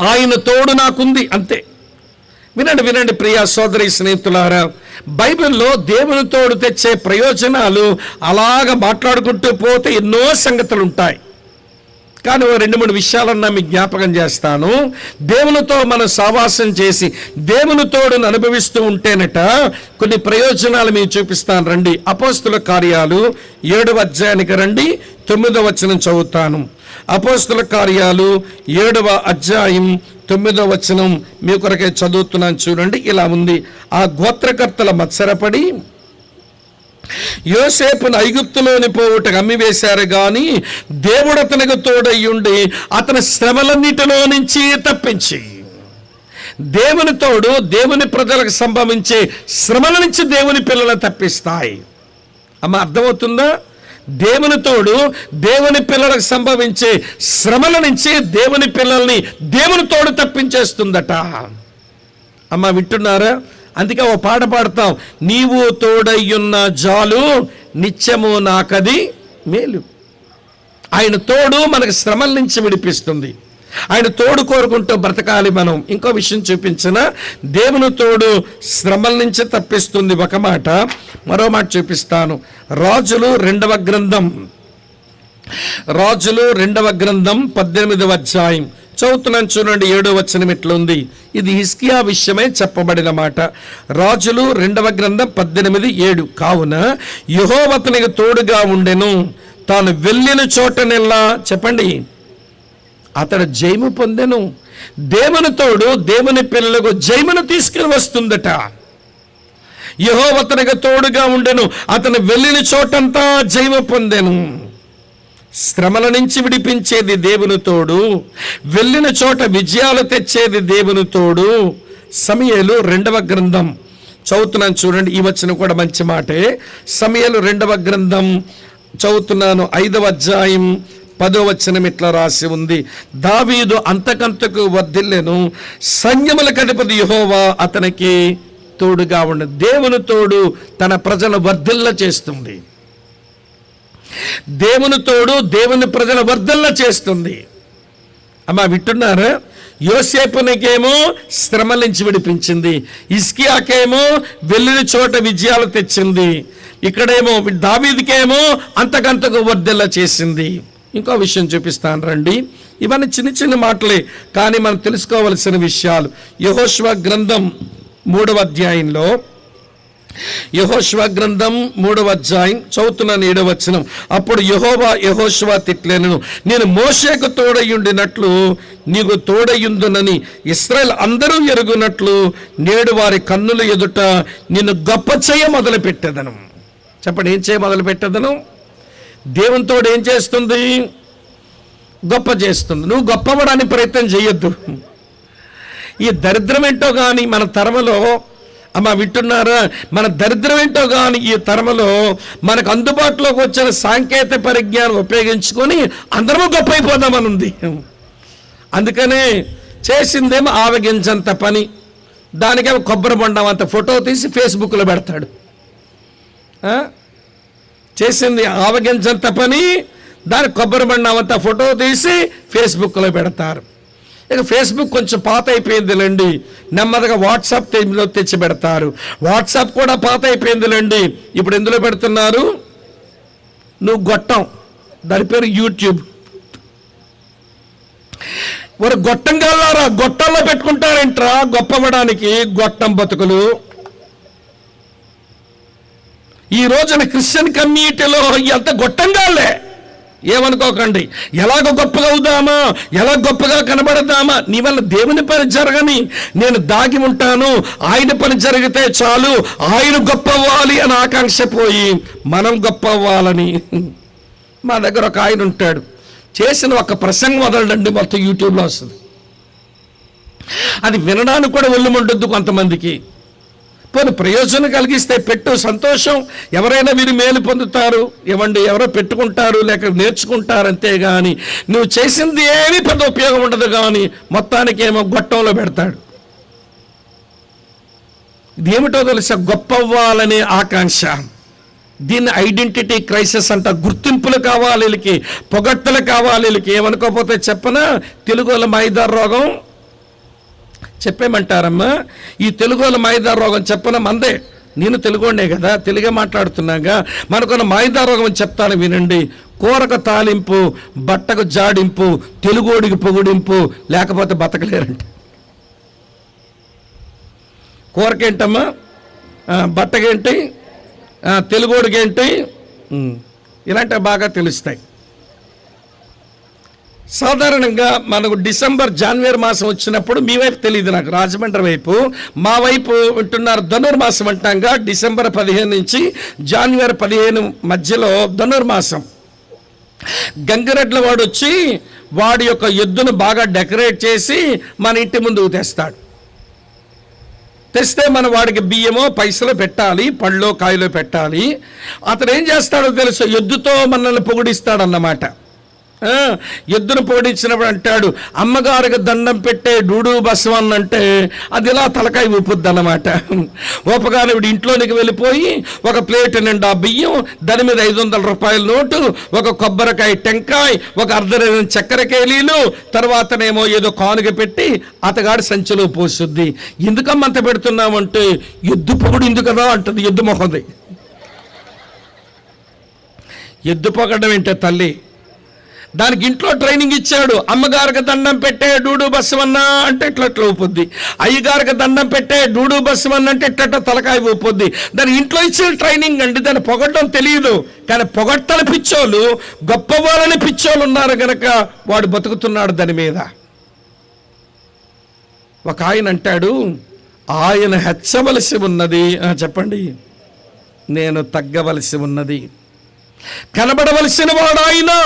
ఆయన తోడు నాకుంది అంతే. వినండి వినండి ప్రియా సోదరి స్నేహితులారా. బైబిల్లో దేవుని తోడు తెచ్చే ప్రయోజనాలు అలాగ మాట్లాడుకుంటూ పోతే ఎన్నో సంగతులు ఉంటాయి కానీ ఓ రెండు మూడు విషయాలన్నా మీకు జ్ఞాపకం చేస్తాను. దేవునితో మనం సావాసం చేసి దేవుని తోడును అనుభవిస్తూ ఉంటేనట కొన్ని ప్రయోజనాలు మీకు చూపిస్తాను. రండి అపోస్తుల కార్యాలు ఏడవ అధ్యాయానికి రండి తొమ్మిదవ వచనం చదువుతాను. అపోస్తుల కార్యాలు ఏడవ అధ్యాయం తొమ్మిదవ వచనం మీ కొరకే చదువుతున్నాను చూడండి. ఇలా ఉంది. ఆ గోత్రకర్తల మత్సరపడి యోసేపును ఐగుప్తులోని పోవుటకు అమ్మివేశారు కానీ దేవుడు అతనికి తోడయ్యుండి అతని శ్రమలన్నిటిలో నుంచి తప్పించి దేవుని తోడు దేవుని ప్రజలకు సంభవించే శ్రమల నుంచి దేవుని పిల్లలు తప్పిస్తాయి. అమ్మ అర్థమవుతుందా? దేవుని తోడు దేవుని పిల్లలకు సంభవించే శ్రమల నుంచి దేవుని పిల్లల్ని దేవుని తోడు తప్పించేస్తుందట. అమ్మ వింటున్నారా? అందుకే ఓ పాట పాడతాం. నీవు తోడయ్యున్న జాలు నిత్యము నాకది మేలు. ఆయన తోడు మనకు శ్రమల నుంచి విడిపిస్తుంది. ఆయన తోడు కోరుకుంటూ బ్రతకాలి మనం. ఇంకో విషయం చూపించిన దేవుని తోడు శ్రమల నుంచి తప్పిస్తుంది ఒక మాట. మరో మాట చూపిస్తాను. రాజులు రెండవ గ్రంథం. రాజులు రెండవ గ్రంథం పద్దెనిమిదవ అధ్యాయం. చదువుతున్నాను చూడండి ఏడో వచనం ఎట్లుంది? ఇది హిస్కియా విషయమే చెప్పబడిన మాట. రాజులు రెండవ గ్రంథం పద్దెనిమిది ఏడు. కావున యహోవతనికి తోడుగా ఉండెను. తాను వెళ్ళిన చోటనెల్లా చెప్పండి. అతడు జయము పొందెను. దేవుని తోడు దేవుని పిల్లలకు జయమును తీసుకుని వస్తుందట యహోవతనకు తోడుగా ఉండెను. అతను వెళ్ళిన చోటంతా జయము పొందెను. శ్రమల నుంచి విడిపించేది దేవుని తోడు. వెళ్ళిన చోట విజయాలు తెచ్చేది దేవుని తోడు. సమయలు రెండవ గ్రంథం. చదువుతున్నాను చూడండి ఈ వచ్చిన కూడా మంచి మాటే. సమయలు రెండవ గ్రంథం. చదువుతున్నాను ఐదవ అధ్యాయం. పదో వచనం ఇట్లా రాసి ఉంది. దావీదు అంతకంతకు వర్ధిల్లెను. సైన్యముల కడిపది యహోవా అతనికి తోడుగా ఉండి. దేవుని తోడు తన ప్రజల వర్ధిల్ల చేస్తుంది. దేవుని తోడు దేవుని ప్రజల వర్ధల్ల చేస్తుంది. అమ్మా వింటున్నారా? యోసేపునికేమో శ్రమల నుంచి విడిపించింది. ఇస్కియాకేమో వెళ్ళిన చోట విజయాలు తెచ్చింది. ఇక్కడేమో దావీదికేమో అంతకంతకు వర్ధల్ల చేసింది. ఇంకో విషయం చూపిస్తాను రండి. ఇవన్నీ చిన్న చిన్న మాటలే కానీ మనం తెలుసుకోవలసిన విషయాలు. యహోశ్వ గ్రంథం మూడవ అధ్యాయంలో యహోశ్వ గ్రంథం మూడవ అధ్యాయం చౌతున్న ఏడవ వచనం. అప్పుడు యహోవా యహోశ్వ తిట్లేను నేను మోషేకు తోడయుండినట్లు నీకు తోడయుందునని ఇస్రాయల్ అందరూ ఎరుగునట్లు నేడు వారి కన్నుల ఎదుట నిన్ను గొప్ప చేయ మొదలు పెట్టేదను చెప్పండి ఏం చేయ మొదలు దేవునితో ఏం చేస్తుంది? గొప్ప చేస్తుంది. నువ్వు గొప్పవడానికి ప్రయత్నం చేయొద్దు. ఈ దరిద్రం ఏంటో కానీ మన తరమలో అమ్మ వింటున్నారా? మన దరిద్రం ఏంటో కానీ ఈ తరమలో మనకు అందుబాటులోకి వచ్చిన సాంకేతిక పరిజ్ఞానం ఉపయోగించుకొని అందరము గొప్ప అయిపోదామని ఉంది. అందుకనే చేసిందేమో ఆవగించంత పని. దానికేమో కొబ్బరి బొండం అంత ఫోటో తీసి ఫేస్బుక్లో పెడతాడు. చేసింది ఆవగించంత పని దాని కొబ్బరి బండం ఫోటో తీసి ఫేస్బుక్లో పెడతారు. ఇక ఫేస్బుక్ కొంచెం పాత అయిపోయిందిలేండి నెమ్మదిగా వాట్సాప్ టైంలో తెచ్చి పెడతారు. వాట్సాప్ కూడా పాత అయిపోయిందిలేండి ఇప్పుడు ఎందులో పెడుతున్నారు? నువ్వు గొట్టం. దాని పేరు యూట్యూబ్. వారు గొట్టం గల్లారా గొట్టంలో పెట్టుకుంటారేంట్రా? గొప్పవడానికి గొట్టం బతుకులు. ఈ రోజున క్రిస్టియన్ కమ్యూనిటీలో ఎంత గొట్టంగాలే ఏమనుకోకండి. ఎలాగ గొప్పగా అవుదామా? ఎలా గొప్పగా కనబడదామా? నీ వల్ల దేవుని పని జరగని నేను దాగి ఉంటాను. ఆయన పని జరిగితే చాలు. ఆయన గొప్ప అవ్వాలి అని ఆకాంక్ష పోయి మనం గొప్ప అవ్వాలని మా దగ్గర ఒక ఆయన ఉంటాడు. చేసిన ఒక ప్రసంగం వదలండి మొత్తం యూట్యూబ్లో వస్తుంది. అది వినడానికి కూడా ఒళ్ళుమంటుంది కొంతమందికి. పోనీ ప్రయోజనం కలిగిస్తే పెట్టు సంతోషం. ఎవరైనా వీరు మేలు పొందుతారు. ఇవ్వండి ఎవరో పెట్టుకుంటారు లేక నేర్చుకుంటారు అంతేగాని కానీ నువ్వు చేసింది ఏమీ పెద్ద ఉపయోగం ఉండదు కానీ మొత్తానికి ఏమో గొట్టంలో పెడతాడు. ఇది ఏమిటో తెలుసా? గొప్ప అవ్వాలనే ఆకాంక్ష. దీన్ని ఐడెంటిటీ క్రైసిస్ అంట. గుర్తింపులు కావాలి వీళ్ళకి పొగట్టలు కావాలి వీళ్ళకి. ఏమనుకోకపోతే చెప్పనా? తెలుగులో మైదార్ రోగం. చెప్పేమంటారమ్మా? ఈ తెలుగు వాళ్ళ రోగం చెప్పన మందే నేను తెలుగునే కదా తెలుగే మాట్లాడుతున్నాగా. మనకున్న మాయిదా రోగం చెప్తాను వినండి. కూరకు తాలింపు బట్టకు జాడింపు తెలుగోడికి పొగుడింపు లేకపోతే బతకలేరంట. కూరకేంటమ్మా? బట్టకేంటి? తెలుగోడికి తెలుగోడికేంటి ఇలాంటివి బాగా తెలుస్తాయి. సాధారణంగా మనకు డిసెంబర్ జనవరి మాసం వచ్చినప్పుడు మీ వైపు తెలియదు నాకు రాజమండ్రి వైపు. మా వైపు వింటున్నారు ధనుర్మాసం అంటాంగా డిసెంబర్ పదిహేను నుంచి జనవరి పదిహేను మధ్యలో ధనుర్మాసం గంగిరెడ్ల వాడు వచ్చి వాడి యొక్క ఎద్దును బాగా డెకరేట్ చేసి మన ఇంటి ముందుకు తెస్తాడు. తెస్తే మన వాడికి బియ్యమో పైసలు పెట్టాలి పళ్ళో కాయలో పెట్టాలి. అతను ఏం చేస్తాడో తెలుసు? ఎద్దుతో మనల్ని పొగిడిస్తాడన్నమాట. ఎద్దును పోడించినప్పుడు అంటాడు అమ్మగారికి దండం పెట్టే డూడు బసవన్ అంటే అది ఇలా తలకాయ ఊపుద్ది అనమాట ఓపగానే వీడు ఇంట్లోనికి వెళ్ళిపోయి ఒక ప్లేట్ నిండా బియ్యం దాని మీద ఐదు వందల రూపాయల నోటు ఒక కొబ్బరికాయ టెంకాయ ఒక అర్ధరైన చక్కెర కేలీలు తర్వాతనేమో ఏదో కానుక పెట్టి అతగాడి సంచిలో పోసుద్ది. ఎందుకమ్మ అంత పెడుతున్నామంటే ఎద్దు పొగుడింది కదా అంటుంది ఎద్దు మొహది. ఎద్దు పొగడం ఏంటే తల్లి? దానికి ఇంట్లో ట్రైనింగ్ ఇచ్చాడు. అమ్మగారికి దండం పెట్టే డూడు బస్సవన్న అంటే ఇట్లా ఇట్లా ఊపుద్ది. అయ్యగారికి దండం పెట్టే డూడు బస్సువన్న అంటే ఇట్ట తలకాయ ఊపుద్ది. దాని ఇంట్లో ఇచ్చిన ట్రైనింగ్ అండి దాన్ని పొగడడం తెలియదు కానీ పొగట్టని పిచ్చోళ్ళు గొప్పవాళ్ళని పిచ్చోళ్ళు ఉన్నారు గనక వాడు బతుకుతున్నాడు దాని మీద. ఒక ఆయన అంటాడు ఆయన హెచ్చవలసి ఉన్నది. చెప్పండి. నేను తగ్గవలసి ఉన్నది. కనబడవలసిన వాడు ఆయన.